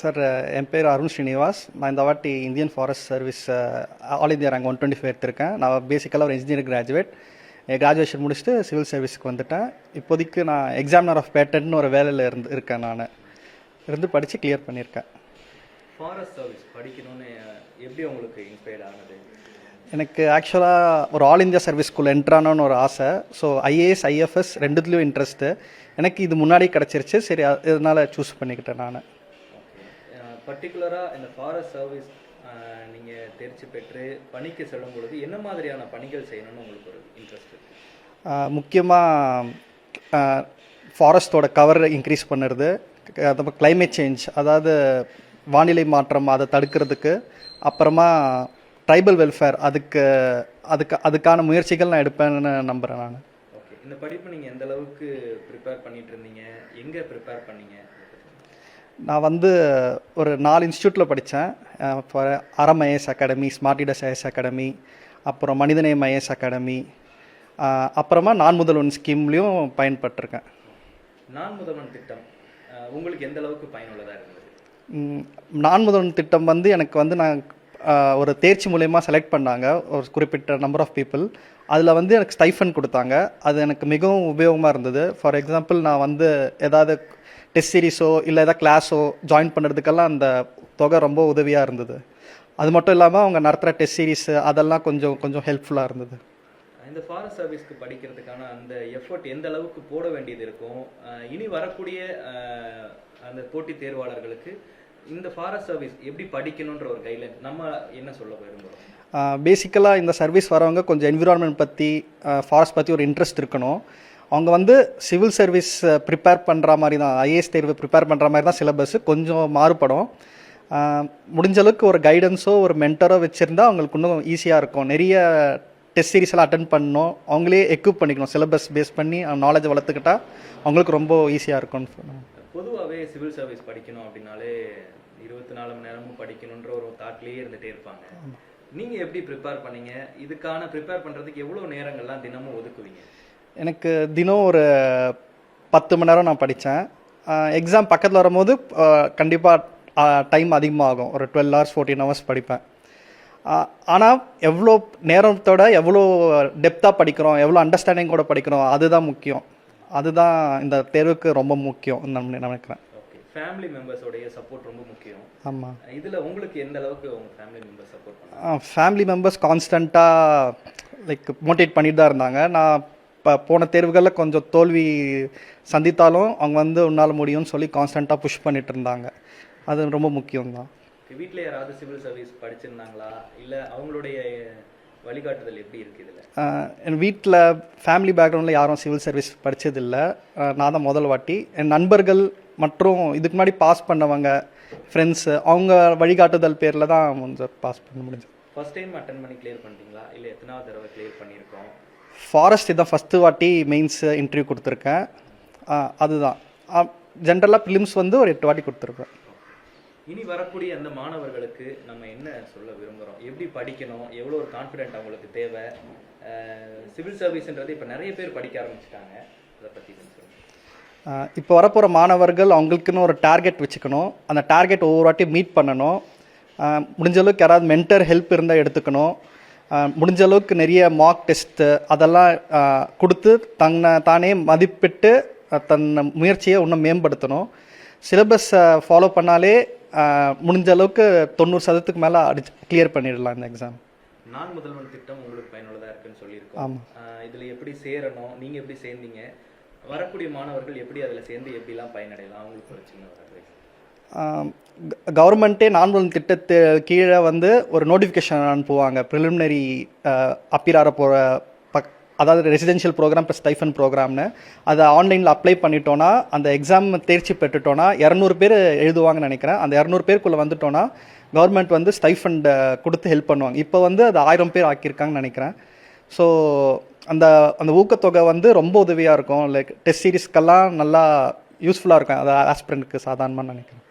Sir என் பேர் அருண் ஸ்ரீனிவாஸ். நான் இந்த வாட்டி Indian forest service all India rank one twenty five எடுத்திருக்கேன். நான் பேசிக்கலாக ஒரு இன்ஜினியரிங் கிராஜுவேட் கிராஜுவேஷன் முடிச்சுட்டு சிவில் சர்வீஸ்க்கு வந்துட்டேன். இப்போதைக்கு நான் எக்ஸாமினர் ஆஃப் பேட்டன்ட்னு ஒரு வேலையில் இருந்து இருக்கேன் நான். இருந்து படித்து கிளியர் பண்ணியிருக்கேன். ஃபாரஸ்ட் சர்வீஸ் படிக்கணும்னு எப்படி உங்களுக்கு இன்ஸ்பயர்ட் ஆனது? எனக்கு ஆக்சுவலாக ஒரு ஆல் இந்தியா சர்வீஸ் ஸ்கூல் என்ட்ரானோன்னு ஒரு ஆசை. ஸோ ஐஏஎஸ் ஐஎஃப்எஸ் ரெண்டுத்துலேயும் இன்ட்ரெஸ்ட்டு எனக்கு இது முன்னாடி கிடச்சிருச்சு. சரி இதனால சூஸ் பண்ணிக்கிட்டேன் நான். பர்டிகுலராக இந்த ஃபாரஸ்ட் சர்வீஸ் நீங்கள் தேர்ச்சி பெற்று பணிக்கு செல்லும் பொழுது என்ன மாதிரியான பணிகள் செய்யணும்னு உங்களுக்கு ஒரு இன்ட்ரெஸ்ட் முக்கியமாக ஃபாரஸ்ட்டோட கவர் இன்க்ரீஸ் பண்ணுறது அப்புறம் climate சேஞ்ச் அதாவது வானிலை மாற்றம் அதை தடுக்கிறதுக்கு அப்புறமா ட்ரைபல் வெல்ஃபேர் அதுக்கு அதுக்கு அதுக்கான முயற்சிகள் நான் எடுப்பேன்னு நம்புகிறேன் நான். ஓகே இந்த படிப்பு நீங்கள் எந்த அளவுக்கு ப்ரிப்பேர் பண்ணிட்டு இருந்தீங்க? எங்கே ப்ரிப்பேர் பண்ணீங்க? நான் வந்து ஒரு நாலு இன்ஸ்டியூட்டில் படித்தேன். Aram IAS academy smart leaders IAS academy அப்புறம் மனிதநேயம் ஐஎஸ் அகாடமி அப்புறமா நான் முதல்வன் ஸ்கீம்லேயும் பயன்பட்டிருக்கேன். நான் முதல்வன் திட்டம் உங்களுக்கு எந்த அளவுக்கு பயனுள்ளதாக இருந்தது? நான் முதல்வன் திட்டம் வந்து எனக்கு வந்து நான் ஒரு தேர்ச்சி மூலயமா செலக்ட் பண்ணாங்க. ஒரு குறிப்பிட்ட நம்பர் ஆஃப் பீப்புள் அதில் வந்து எனக்கு ஸ்டைஃபன் கொடுத்தாங்க. அது எனக்கு மிகவும் உபயோகமாக இருந்தது. ஃபார் எக்ஸாம்பிள் நான் வந்து ஏதாவது டெஸ்ட் சீரிஸோ இல்லை ஏதாவது கிளாஸோ ஜாயின் பண்ணுறதுக்கெல்லாம் அந்த தொகை ரொம்ப உதவியாக இருந்தது. அது மட்டும் இல்லாமல் அவங்க நடத்துகிற டெஸ்ட் சீரிஸ் அதெல்லாம் கொஞ்சம் கொஞ்சம் ஹெல்ப்ஃபுல்லாக இருந்தது. இந்த ஃபாரஸ்ட் சர்வீஸ்க்கு படிக்கிறதுக்கான அந்த எஃபர்ட் எந்த அளவுக்கு போட வேண்டியது இருக்கும்? இனி வரக்கூடிய அந்த போட்டித் தேர்வாளர்களுக்கு இந்த ஃபாரஸ்ட் சர்வீஸ் எப்படி படிக்கணுன்ற ஒரு கைட்லைன் நம்ம என்ன சொல்ல விரும்புகிறோம் பேசிக்கலாக இந்த சர்வீஸ் வரவங்க கொஞ்சம் என்விரான்மெண்ட் பற்றி ஃபாரஸ்ட் பற்றி ஒரு இன்ட்ரெஸ்ட் இருக்கணும். அவங்க வந்து சிவில் சர்வீஸ் ப்ரிப்பேர் பண்ணுற மாதிரி தான் ஐஏஎஸ் தேர்வு ப்ரிப்பேர் பண்ணுற மாதிரி தான் சிலபஸ் கொஞ்சம் மாறுபடும். ஆஹ் முடிஞ்ச அளவுக்கு ஒரு கைடன்ஸோ ஒரு மென்டரோ வச்சுருந்தா அவங்களுக்கு இன்னும் ஈஸியாக இருக்கும். நிறைய டெஸ்ட் சீரிஸ் எல்லாம் அட்டன் பண்ணணும். அவங்களே எக்யூப் பண்ணிக்கணும். சிலபஸ் பேஸ் பண்ணி நாலேஜ் வளர்த்துக்கிட்டா அவங்களுக்கு ரொம்ப ஈஸியாக இருக்கும்னு சொன்னாங்க பொதுவாகவே சிவில் சர்வீஸ் படிக்கணும் அப்படின்னாலே இருபத்தி நாலு மணி நேரமும் படிக்கணுன்ற ஒரு தாட்லேயே இருந்துகிட்டே இருப்பாங்க. நீங்கள் எப்படி ப்ரிப்பேர் பண்ணீங்க? இதுக்கான ப்ரிப்பேர் பண்ணுறதுக்கு எவ்வளோ நேரங்கள்லாம் தினமும் ஒதுக்குவீங்க? எனக்கு தினம் ஒரு பத்து மணி நேரம் நான் படித்தேன். எக்ஸாம் பக்கத்தில் வரும்போது கண்டிப்பாக டைம் அதிகமாகும். ஒரு டுவெல் ஹவர்ஸ் ஃபோர்டீன் ஹவர்ஸ் படிப்பேன். ஆனால் எவ்வளோ நேரத்தோட எவ்வளோ டெப்த்தாக படிக்கிறோம் எவ்வளோ அண்டர்ஸ்டாண்டிங் கூட படிக்கிறோம் அதுதான் முக்கியம். அதுதான் இந்த தேர்வுக்கு ரொம்ப முக்கியம் நான் நினைக்கிறேன். ஓகே ஃபேமிலி மெம்பர்ஸோடைய சப்போர்ட் ரொம்ப முக்கியம். ஆமாம் இதில் உங்களுக்கு எந்த அளவுக்கு உங்க family members support family members கான்ஸ்டண்ட்டாக லைக் மோட்டிவேட் பண்ணிட்டு தான் இருந்தாங்க. நான் இப்போ போன தேர்வுகளில் கொஞ்சம் தோல்வி சந்தித்தாலும் அவங்க வந்து உன்னால் முடியும்னு சொல்லி கான்ஸ்டண்ட்டாக புஷ் பண்ணிட்டு இருந்தாங்க. அது ரொம்ப முக்கியம் தான் வீட்டில் யாராவது சிவில் சர்வீஸ் படிச்சிருந்தாங்களா? இல்லை அவங்களுடைய வழிகாட்டுதல் எப்படி இருக்கு இதில்? என் வீட்டில் ஃபேமிலி பேக்ரவுண்டில் யாரும் சிவில் சர்வீஸ் படித்ததில்லை நான் தான் முதல் வாட்டி. என் நண்பர்கள் மற்றும் இதுக்கு முன்னாடி பாஸ் பண்ணவங்க ஃப்ரெண்ட்ஸு அவங்க வழிகாட்டுதல் பேரில் தான் கொஞ்சம் பாஸ் பண்ண முடிஞ்சது. ஃபர்ஸ்ட் டைம் அட்டன் பண்ணி கிளியர் பண்ணிட்டீங்களா? இல்லை எத்தனாவது தடவை கிளியர் பண்ணியிருக்கோம்? ஃபாரஸ்ட் இதான் ஃபஸ்ட்டு வாட்டி மெயின்ஸ் இன்டர்வியூ கொடுத்துருக்கேன். அதுதான். ஜென்ரலாக ஃபிலிம்ஸ் வந்து ஒரு எட்டு வாட்டி கொடுத்துருக்கேன் இனி வரக்கூடிய அந்த மாணவர்களுக்கு நம்ம என்ன சொல்ல விரும்புகிறோம் எப்படி படிக்கணும்? எவ்வளோ ஒரு கான்ஃபிடென்ட் அவங்களுக்கு தேவை? சிவில் சர்வீஸ்ன்றது இப்போ நிறைய பேர் படிக்க ஆரம்பிச்சிட்டாங்க. அதை பற்றி இப்போ வரப்போகிற மாணவர்கள் அவங்களுக்குன்னு ஒரு டார்கெட் வச்சுக்கணும். அந்த டார்கெட் ஒவ்வொரு வாட்டி மீட் பண்ணணும். ஆ, முடிஞ்ச அளவுக்கு யாராவது மென்டர் ஹெல்ப் இருந்தால் எடுத்துக்கணும். முடிஞ்ச அளவுக்கு நிறைய மார்க் டெஸ்ட்டு அதெல்லாம் கொடுத்து தன்னை தானே மதிப்பிட்டு தன் முயற்சியை இன்னும் மேம்படுத்தணும் சிலபஸை ஃபாலோ பண்ணாலே முடிஞ்ச அளவுக்கு தொண்ணூறு சதவீதத்துக்கு மேலே அடிச்சு கிளியர் பண்ணிடலாம் இந்த எக்ஸாம் நான் முதல்வன் திட்டம் உங்களுக்கு பயனுள்ளதாக இருக்குன்னு சொல்லியிருக்கோம் ஆமா. இதில் எப்படி சேரணும் நீங்கள் எப்படி சேர்ந்தீங்க வரக்கூடிய மாணவர்கள் எப்படி அதில் சேர்ந்து எப்படிலாம் பயனடையலாம் அவங்களுக்கு ஒரு சின்ன. கவர்மெண்ட்டே நான்வல் திட்டத்து கீழே வந்து ஒரு நோட்டிஃபிகேஷன் அனுப்புவாங்க. ப்ரிலிமினரி அப்பியர் போகிற பக் அதாவது ரெசிடென்ஷியல் ப்ரோக்ராம் ப்ளஸ் ஸ்டைஃபன் ப்ரோக்ராம்னு அதை ஆன்லைனில் அப்ளை பண்ணிட்டோன்னா அந்த எக்ஸாம் தேர்ச்சி பெற்றுட்டோன்னா இரநூறு பேர் எழுதுவாங்கன்னு நினைக்கிறேன். அந்த இரநூறு பேருக்குள்ளே வந்துட்டோன்னா கவர்மெண்ட் வந்து ஸ்டைஃபண்ட் கொடுத்து ஹெல்ப் பண்ணுவாங்க. இப்போ வந்து அது ஆயிரம் பேர் ஆக்கியிருக்காங்கன்னு நினைக்கிறேன். ஸோ அந்த அந்த ஊக்கத்தொகை வந்து ரொம்ப உதவியாக இருக்கும். லைக் டெஸ்ட் சீரீஸ்க்கெல்லாம் நல்லா யூஸ்ஃபுல்லாக இருக்கும். அது ஆஸ்பிரண்ட்க்கு சாதாரணமாக நினைக்கிறேன்.